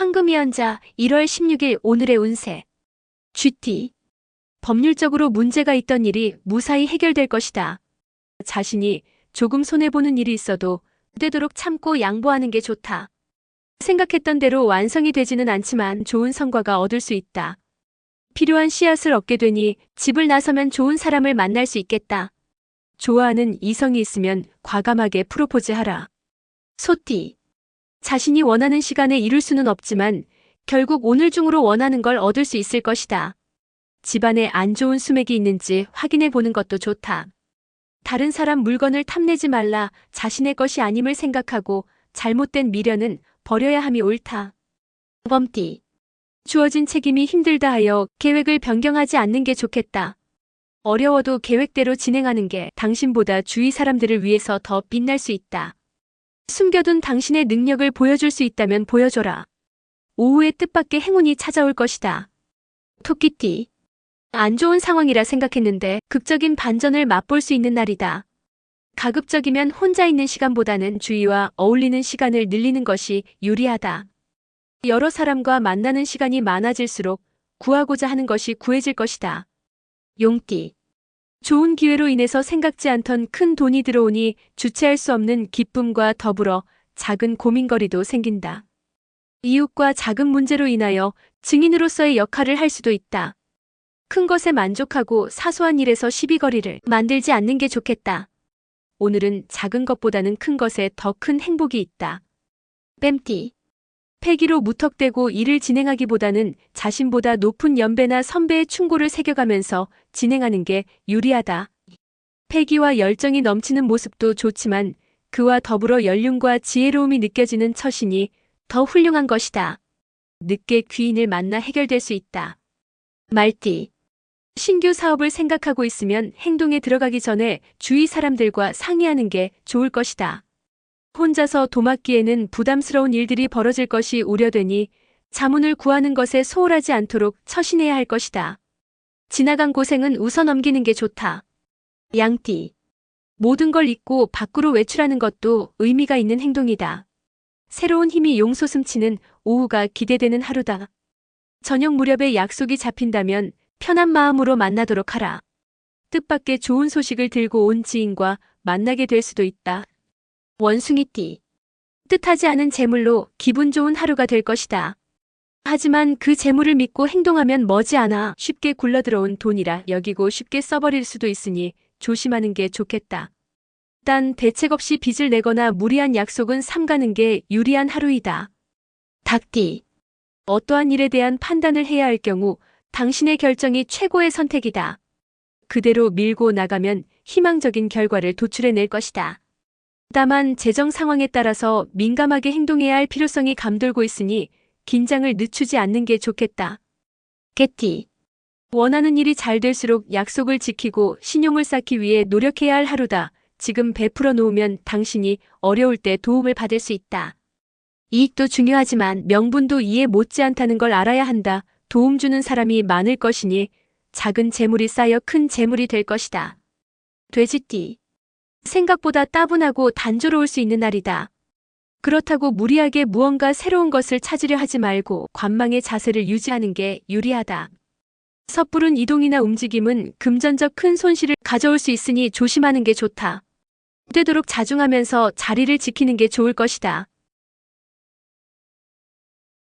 황금이연자 1월 16일 오늘의 운세. GT. 법률적으로 문제가 있던 일이 무사히 해결될 것이다. 자신이 조금 손해보는 일이 있어도 되도록 참고 양보하는 게 좋다. 생각했던 대로 완성이 되지는 않지만 좋은 성과가 얻을 수 있다. 필요한 씨앗을 얻게 되니 집을 나서면 좋은 사람을 만날 수 있겠다. 좋아하는 이성이 있으면 과감하게 프로포즈하라. 소띠. 자신이 원하는 시간에 이룰 수는 없지만 결국 오늘 중으로 원하는 걸 얻을 수 있을 것이다. 집안에 안 좋은 수맥이 있는지 확인해 보는 것도 좋다. 다른 사람 물건을 탐내지 말라 자신의 것이 아님을 생각하고 잘못된 미련은 버려야 함이 옳다. 범띠. 주어진 책임이 힘들다 하여 계획을 변경하지 않는 게 좋겠다. 어려워도 계획대로 진행하는 게 당신보다 주위 사람들을 위해서 더 빛날 수 있다. 숨겨둔 당신의 능력을 보여줄 수 있다면 보여줘라. 오후에 뜻밖의 행운이 찾아올 것이다. 토끼띠. 안 좋은 상황이라 생각했는데 극적인 반전을 맛볼 수 있는 날이다. 가급적이면 혼자 있는 시간보다는 주위와 어울리는 시간을 늘리는 것이 유리하다. 여러 사람과 만나는 시간이 많아질수록 구하고자 하는 것이 구해질 것이다. 용띠. 좋은 기회로 인해서 생각지 않던 큰 돈이 들어오니 주체할 수 없는 기쁨과 더불어 작은 고민거리도 생긴다. 이웃과 작은 문제로 인하여 증인으로서의 역할을 할 수도 있다. 큰 것에 만족하고 사소한 일에서 시비거리를 만들지 않는 게 좋겠다. 오늘은 작은 것보다는 큰 것에 더 큰 행복이 있다. 뺨띠. 패기로 무턱대고 일을 진행하기보다는 자신보다 높은 연배나 선배의 충고를 새겨가면서 진행하는 게 유리하다. 패기와 열정이 넘치는 모습도 좋지만 그와 더불어 연륜과 지혜로움이 느껴지는 처신이 더 훌륭한 것이다. 늦게 귀인을 만나 해결될 수 있다. 말띠. 신규 사업을 생각하고 있으면 행동에 들어가기 전에 주위 사람들과 상의하는 게 좋을 것이다. 혼자서 도맡기에는 부담스러운 일들이 벌어질 것이 우려되니 자문을 구하는 것에 소홀하지 않도록 처신해야 할 것이다. 지나간 고생은 웃어 넘기는 게 좋다. 양띠. 모든 걸 잊고 밖으로 외출하는 것도 의미가 있는 행동이다. 새로운 힘이 용솟음치는 오후가 기대되는 하루다. 저녁 무렵에 약속이 잡힌다면 편한 마음으로 만나도록 하라. 뜻밖의 좋은 소식을 들고 온 지인과 만나게 될 수도 있다. 원숭이띠. 뜻하지 않은 재물로 기분 좋은 하루가 될 것이다. 하지만 그 재물을 믿고 행동하면 머지않아 쉽게 굴러들어온 돈이라 여기고 쉽게 써버릴 수도 있으니 조심하는 게 좋겠다. 단 대책 없이 빚을 내거나 무리한 약속은 삼가는 게 유리한 하루이다. 닭띠. 어떠한 일에 대한 판단을 해야 할 경우 당신의 결정이 최고의 선택이다. 그대로 밀고 나가면 희망적인 결과를 도출해낼 것이다. 다만 재정 상황에 따라서 민감하게 행동해야 할 필요성이 감돌고 있으니 긴장을 늦추지 않는 게 좋겠다. 개띠. 원하는 일이 잘 될수록 약속을 지키고 신용을 쌓기 위해 노력해야 할 하루다. 지금 베풀어 놓으면 당신이 어려울 때 도움을 받을 수 있다. 이익도 중요하지만 명분도 이해 못지않다는 걸 알아야 한다. 도움 주는 사람이 많을 것이니 작은 재물이 쌓여 큰 재물이 될 것이다. 돼지띠. 생각보다 따분하고 단조로울 수 있는 날이다. 그렇다고 무리하게 무언가 새로운 것을 찾으려 하지 말고 관망의 자세를 유지하는 게 유리하다. 섣부른 이동이나 움직임은 금전적 큰 손실을 가져올 수 있으니 조심하는 게 좋다. 되도록 자중하면서 자리를 지키는 게 좋을 것이다.